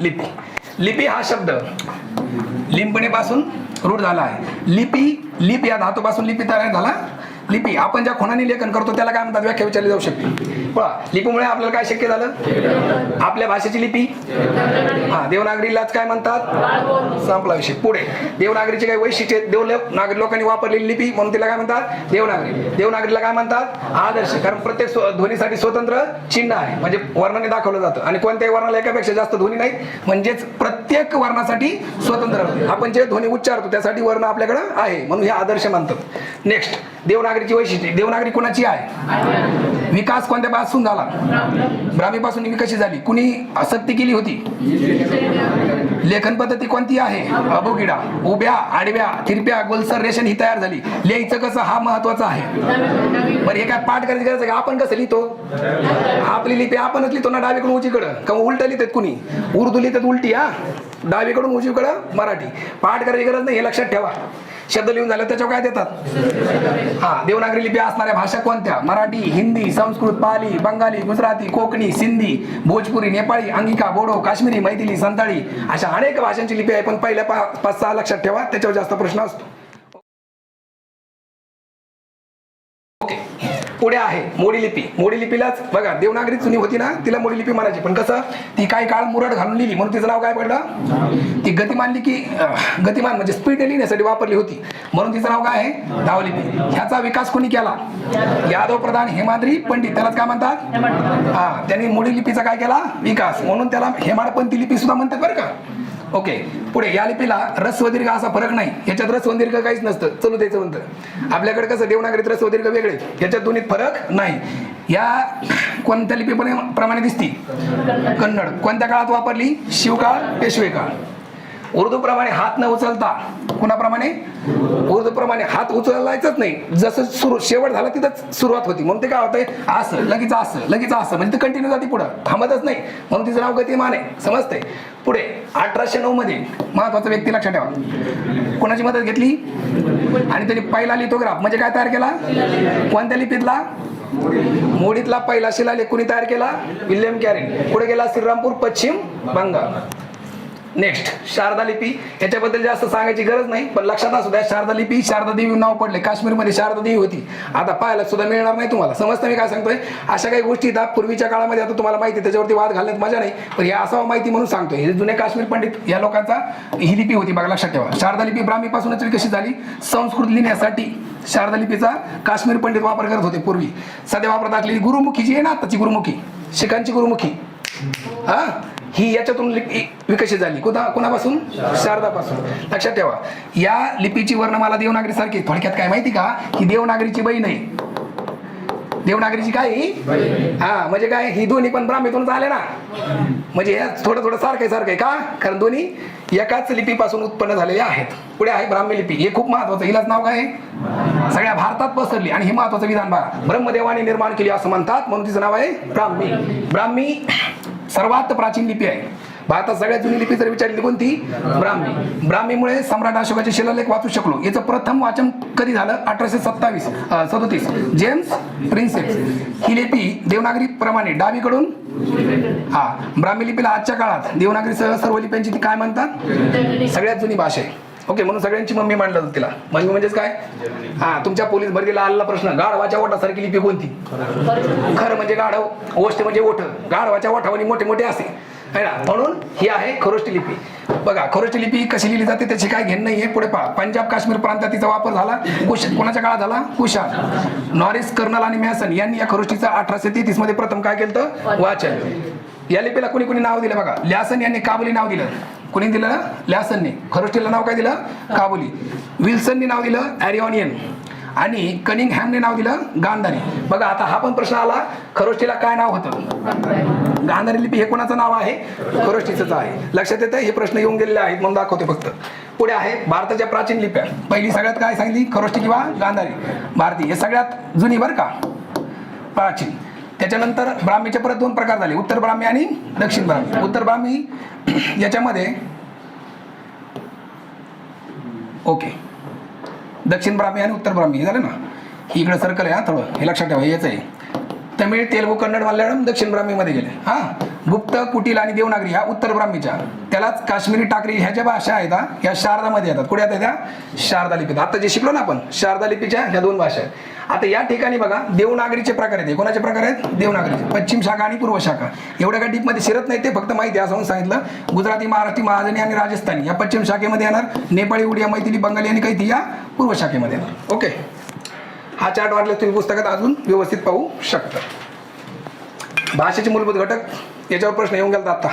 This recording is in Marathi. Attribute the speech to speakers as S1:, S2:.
S1: लिपी. लिपी हा शब्द लिंबणीपासून रूढ झाला आहे. लिपी लिप या धातूपासून लिपी तयार झाला. लिपी आपण ज्या खुणाने लेखन करतो त्याला काय म्हणतात? व्याख्या विचारली जाऊ शकते. पहा लिपीमुळे आपल्याला काय शक्य झालं? आपल्या भाषेची लिपी? हा देवनागरीलाच काय म्हणतात? संपला विषय. पुढे देवनागरीचे काही वैशिष्ट्य देव नागरी लोकांनी वापरलेली लिपी म्हणून तिला काय म्हणतात? देवनागरी. देवनागरीला काय म्हणतात? आदर्श. कारण प्रत्येक ध्वनीसाठी स्वतंत्र चिन्ह आहे. म्हणजे वर्णाने दाखवलं जातं. आणि कोणत्याही वर्णाला एकापेक्षा जास्त ध्वनी नाहीत. म्हणजेच प्रत्येक वर्णासाठी स्वतंत्र आपण जे ध्वनी उच्चारतो त्यासाठी वर्ण आपल्याकडे आहे. म्हणून हे आदर्श मानतात. नेक्स्ट देवनागरीची वैशिष्ट्ये. देवनागरी कोणाची आहे? विकास कोणत्या पासून झाला? ब्राह्मीपासून ही कशी झाली? कुणी आसक्ती केली होती? लेखन पद्धती कोणती आहे? अबोगिडा उभ्या आडव्या तिरप्या गोलसर रेशन ही तयार झाली. लिहायचं कसं? हा महत्त्वाचा आहे. बरं हे काय पाठ करायची गरज आहे आपण कसं लिहितो? आपली लिपी आपणच लिहितो ना डावीकडून उजीकडं का उलट लिहितात कुणी? उर्दू लिहितात उलटी हा? डावीकडून उजीकडं मराठी. पाठ करायची गरज नाही हे लक्षात ठेवा. शब्द लिहून झाले त्याच्यावर काय देतात? हा देवनागरी लिपी असणाऱ्या भाषा कोणत्या? मराठी हिंदी संस्कृत पाली बंगाली गुजराती कोकणी सिंधी भोजपुरी नेपाळी अंगिका बोडो काश्मीरी मैथिली संताळी अशा अनेक भाषांची लिपी आहे. पण पहिल्या पाच सहा लक्षात ठेवा त्याच्यावर जास्त प्रश्न असतो. पुढे आहे मोडी लिपी. मोडी लिपीलाच बघा देवनागरी जुनी होती ना तिला मोडी लिपी म्हणायची. पण कसं ती काही काळ मुरड घालून लिहिली म्हणून तिचं नाव काय पडलं? ती गतिमान लिपी अं, गतिमान म्हणजे स्पीड लिहिण्यासाठी वापरली होती. म्हणून तिचं नाव काय आहे? धावलिपी. ह्याचा विकास कोणी केला? यादव प्रधान हेमाद्री पंडित. त्यालाच काय म्हणतात? हा त्यांनी मोडी लिपीचा काय केला? विकास. म्हणून त्याला हेमाडपंथी लिपी सुद्धा म्हणतात बरं का. ओके पुढे या लिपीला रस्व दीर्घ असा फरक नाही. याच्यात रस्व दीर्घ काहीच नसतं. चलू द्यायचं म्हणतं आपल्याकडे कसं देवनागरीत रस्व दीर्घ वेगळे. याच्यात दोन्ही फरक नाही. या कोणत्या लिपी पण- प्रमाणे दिसती? कन्नड. कोणत्या काळात वापरली? शिवकाळ पेशवे काळ. उर्दू प्रमाणे हात न उचलता कुणाप्रमाणे? उर्दू प्रमाणे हात उचलायचंच नाही. जसं सुरू शेवट झाला तिथंच सुरुवात होती. म्हणून ते काय होतंय? असं लगेच असं लगेच असं म्हणजे ते कंटिन्यू जाते पुढं. थांबतच नाही. म्हणून तिचं नाव गतिमान आहे. समजतंय? पुढे अठराशे नऊ मध्ये महत्त्वाचा व्यक्ती लक्षात ठेवा. कोणाची मदत घेतली? आणि त्यांनी पहिला लिथोग्राफ म्हणजे काय तयार केला? कोणत्या लिपीतला? मोडीतला पहिला शिलालेख कुणी तयार केला? William Carey. पुढे गेला श्रीरामपूर पश्चिम बंगाल. नेक्स्ट शारदा लिपी. याच्याबद्दल जास्त सांगायची गरज नाही पण लक्षात असू द्या शारदा लिपी शारदा देवी नाव पडले. काश्मीरमध्ये शारदा देवी होती. आता पाहायला सुद्धा मिळणार नाही तुम्हाला. समजतं मी काय सांगतोय? अशा काही गोष्टी त्या पूर्वीच्या काळामध्ये आता तुम्हाला माहिती त्याच्यावरती वाद घालण्यात मजा नाही. पण या असावं माहिती म्हणून सांगतोय. हे जुने काश्मीर पंडित या लोकांचा ही लिपी होती. बघा लक्षात ठेवा. शारदा लिपी ब्राह्मीपासूनच विकसित झाली? संस्कृत लिहिण्यासाठी. शारदा लिपीचा काश्मीर पंडित वापर करत होते पूर्वी. सध्या वापरत असलेली गुरुमुखी जी आहे ना आताची गुरुमुखी शिखांची गुरुमुखी. हा? ही याच्यातून लिपी विकसित झाली. कुणा कुणापासून? शारदापासून. लक्षात ठेवा. या लिपीची वर्णमाला देवनागरी सारखी थोडक्यात काय माहिती का? ही देवनागरीची बहीण आहे. देवनागरीची काय? हा म्हणजे काय? ही दोन्ही पण ब्राह्मीतूनच आले ना. म्हणजे या थोडं थोडं सारखं आहे सारखं आहे. का? कारण दोन्ही एकाच लिपीपासून उत्पन्न झालेले आहेत. पुढे आहे ब्राह्मी लिपी. हे खूप महत्वाचं. हिलाच नाव काय? आहे सगळ्या भारतात पसरली. आणि हे महत्वाचं विधान बघा. ब्रह्मदेवाने निर्माण केली असं म्हणतात. म्हणून तिचं नाव आहे ब्राह्मी. ब्राह्मी सर्वात प्राचीन लिपी आहे. भारतात सगळ्यात जुनी लिपी जर विचारली कोणती? ब्राह्मी. ब्राह्मीमुळे सम्राट अशोकाचे शिलालेख वाचू शकलो. याचं प्रथम वाचन कधी झालं? अठराशे सत्तावीस सदोतीस. James princess. ही लिपी देवनागरी प्रमाणे डावीकडून हा ब्राह्मी लिपीला आजच्या काळात देवनागरीसह सर्व लिप्यांची ती काय म्हणतात? सगळ्यात जुनी भाषा आहे. ओके म्हणून सगळ्यांची मम्मी मांडलं तिला. मम्मी म्हणजेच काय? हा तुमच्या पोलीस भरतीला आलेला प्रश्न गाढवाच्या ओठासारखी लिपी कोणती? खरं म्हणजे गाढव ओष्ट म्हणजे ओठ. गाढवाच्या ओठावणी मोठे मोठे असे. है ना? म्हणून ही आहे खरोष्टी लिपी. बघा खरोष्टी लिपी कशी लिहिली जाते त्याची काय घेणं नाहीये. पुढे पहा. पंजाब काश्मीर प्रांतात तिचा वापर झाला. कुश कोणाच्या काळात झाला? कुशाल नॉरिस कर्नल आणि मॅसन यांनी या खरोष्टीचा अठराशे तेहतीसमध्ये प्रथम काय केलं वाचन. या लिपीला कुणी कुणी नाव दिलं बघा? ल्यासन यांनी काबुली नाव दिलं. कोणी दिलं? लॅसनने खरोष्टीला नाव काय दिलं? काबुली. विल्सनने नाव दिलं? ॲरिओनियन. आणि कनिंगहॅमने नाव दिलं? गांधारी. बघा आता हा पण प्रश्न आला. खरोष्टीला काय नाव होतं? गांधारी लिपी हे कोणाचं नाव आहे? खरोष्टीचं आहे. लक्षात येतं हे प्रश्न येऊन गेलेले आहेत. म्हणून दाखवते फक्त. पुढे आहे. भारताच्या प्राचीन लिप्या. पहिली सगळ्यात काय सांगितली खरोष्टी किंवा गांधारी. भारती हे सगळ्यात जुनी बरं का? प्राचीन. त्याच्यानंतर ब्राह्मीचे परत दोन प्रकार झाले. उत्तर ब्राह्मी आणि दक्षिण ब्राह्मी. उत्तर ब्राह्मी याच्यामध्ये ओके. दक्षिण ब्राह्मी आणि उत्तर ब्राह्मी. हे झालं ना? इकडं इकडे सर्कल आहे हा थोडं. हे लक्षात ठेवा याचं आहे. तमिळ तेलगू कन्नड मल्याळम दक्षिण ब्राह्मीमध्ये गेले. हा? गुप्त कुटील आणि देवनागरी ह्या उत्तर ब्राह्मीच्या. त्यालाच काश्मीरी टाकरी ह्या ज्या भाषा आहेत ह्या या शारदामध्ये येतात. कुठे येतात त्या? शारदा लिपीत. आता जे शिकलो ना आपण शारदा लिपीच्या ह्या दोन भाषा आहेत. आता या ठिकाणी बघा देवनागरीचे प्रकार आहेत. कोणाचे प्रकार आहेत? देवनागरीचे. पश्चिम शाखा आणि पूर्व शाखा. एवढ्या काही डीपमध्ये शिरत नाही ते फक्त माहिती असं सांगितलं. गुजराती महाराष्ट्री महाजनी आणि राजस्थानी या पश्चिम शाखेमध्ये येणार. नेपाळी उडिया मैथिली बंगाली आणि काही या पूर्व शाखेमध्ये येणार. ओके? हा चार्ट वाटला तुम्ही पुस्तकात अजून व्यवस्थित पाहू शकता. भाषेचे मूलभूत घटक याच्यावर प्रश्न येऊन गेला आता.